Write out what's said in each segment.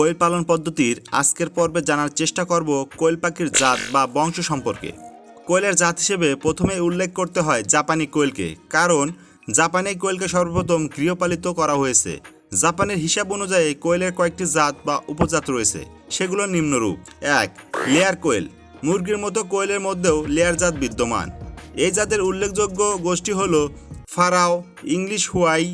কোয়েল পালন পদ্ধতির আজকের পর্বে জানার চেষ্টা করব কোয়েল পাখির জাত বা বংশ সম্পর্কে। কোয়েলের জাত হিসেবে প্রথমে উল্লেখ করতে হয় জাপানি কোয়েলকে, কারণ জাপানি কোয়েলকে সর্বপ্রথম গৃহপালিত করা হয়েছে। জাপানের হিসাব অনুযায়ী কোয়েলের কয়েকটি জাত বা উপজাত রয়েছে, সেগুলো নিম্নরূপ। এক, লেয়ার কোয়েল, মুরগির মতো কোয়েলের মধ্যেও লেয়ার জাত বিদ্যমান। এই জাতের উল্লেখযোগ্য গোষ্ঠী হল ফারাও, ইংলিশ হুয়াই,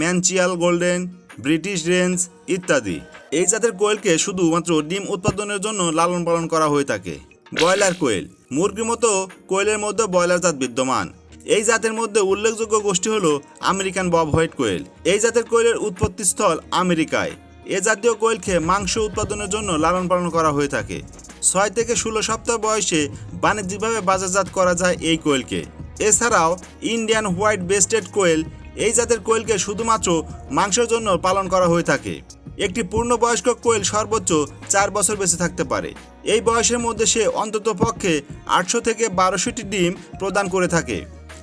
ম্যানচিয়াল গোল্ডেন ব্রিটিশ রেঞ্জ ইত্যাদি। এই জাতের কোয়েলকে শুধুমাত্র ডিম উৎপাদনের জন্য লালন পালন করা হয়ে থাকে। ব্রয়লার কোয়েল, মুরগির মতো কোয়েলের মধ্যে ব্রয়লার জাত বিদ্যমান। এই জাতের মধ্যে উল্লেখযোগ্য গোষ্ঠী হলো আমেরিকান বব হোয়াইট কোয়েল। এই জাতের কোয়েলের উৎপত্তিস্থল আমেরিকায়। এ জাতীয় কোয়েলকে মাংস উৎপাদনের জন্য লালন পালন করা হয়ে থাকে। ছয় থেকে ষোলো সপ্তাহ বয়সে বাণিজ্যিকভাবে বাজারজাত করা যায় এই কোয়েলকে। এছাড়াও ইন্ডিয়ান হোয়াইট বেস্টেড কোয়েল এই জাতের কোয়েলকে শুধুমাত্র মাংসের জন্য পালন করা হয়ে থাকে। একটি পূর্ণবয়স্ক কোয়েল সর্বোচ্চ চার বছর বেঁচে থাকতে পারে। এই বয়সের মধ্যে সে অন্তত পক্ষে আটশো থেকে বারোশোটি ডিম প্রদান করে থাকে।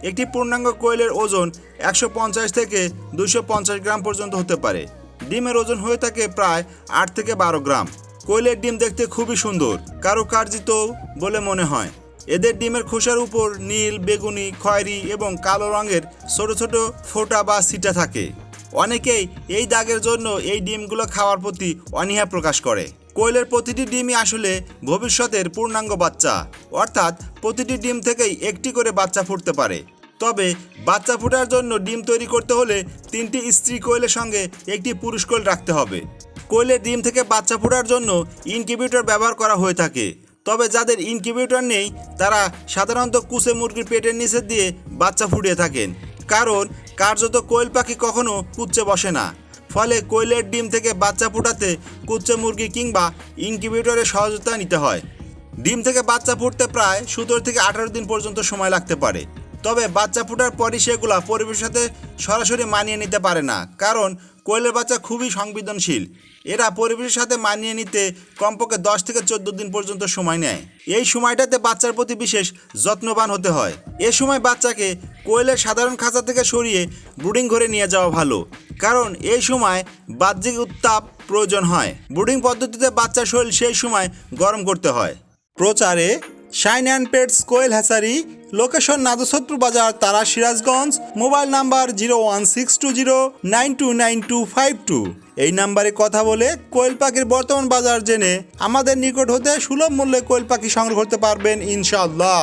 একটি পূর্ণাঙ্গ কোয়েলের ওজন একশো পঞ্চাশ থেকে দুশো পঞ্চাশ গ্রাম পর্যন্ত হতে পারে। ডিমের ওজন হয়ে থাকে প্রায় আট থেকে বারো গ্রাম। কোয়েলের ডিম দেখতে খুবই সুন্দর কারুকার্জিত বলে মনে হয়। এদের ডিমের খোসার উপর নীল, বেগুনি, খয়েরি এবং কালো রঙের ছোট ছোট ফোঁটা বা সিটা থাকে। অনেকেই এই দাগের জন্য এই ডিমগুলো খাওয়ার প্রতি অনীহা প্রকাশ করে। কোয়েলের প্রতিটি ডিমই আসলে ভবিষ্যতের পূর্ণাঙ্গ বাচ্চা, অর্থাৎ প্রতিটি ডিম থেকেই একটি করে বাচ্চা ফুটতে পারে। তবে বাচ্চা ফোটার জন্য ডিম তৈরি করতে হলে তিনটি স্ত্রী কোয়েলের সঙ্গে একটি পুরুষ কোয়েল রাখতে হবে। কোয়েলের ডিম থেকে বাচ্চা ফোটার জন্য ইনকিউবেটর ব্যবহার করা হয়ে থাকে। তবে যাদের ইনকিউবেটর নেই, তারা সাধারণত কুসে মুরগির পেটের নিচে দিয়ে বাচ্চা ফুটিয়ে থাকেন। কারণ, কার্যত কোয়েল পাখি কখনো কুচ্ছে বসে না। ফলে কোয়েলের ডিম থেকে বাচ্চা ফোটাতে কুচ্ছে মুরগি কিংবা ইনকিউবেটরের সহযোগিতা নিতে হয়। ডিম থেকে বাচ্চা ফুটতে প্রায় সতেরো থেকে আঠারো দিন পর্যন্ত সময় লাগতে পারে। তবে বাচ্চা ফোটার পরই সেগুলো পরিবেশের সাথে সরাসরি মানিয়ে নিতে পারে না। কারণ কোয়েলের বাচ্চা খুবই সংবেদনশীল। এরা পরিবেশের সাথে মানিয়ে নিতে কমপক্ষে দশ থেকে চোদ্দ দিন পর্যন্ত সময় নেয়। এই সময়টাতে বাচ্চার প্রতি বিশেষ যত্নবান হতে হয়। এ সময় বাচ্চাকে কোয়েলের সাধারণ খাঁচা থেকে সরিয়ে ব্রুডিং ঘরে নিয়ে যাওয়া ভালো। কারণ এই সময় বাহ্যিক উত্তাপ প্রয়োজন হয়। ব্রুডিং পদ্ধতিতে বাচ্চার শরীর সেই সময় গরম করতে হয়। প্রচারে shine and pets quail hatchery location নাদুসত্র বাজার তারা Sirajganj mobile number zero one six two zero nine two nine two five two এই নাম্বারে কথা বলে কোয়েল পাখির বর্তমান বাজার জেনে আমাদের নিকট হতে সুলভ মূল্যে কোয়েল পাখি সংগ্রহ করতে পারবেন ইনশাআল্লাহ।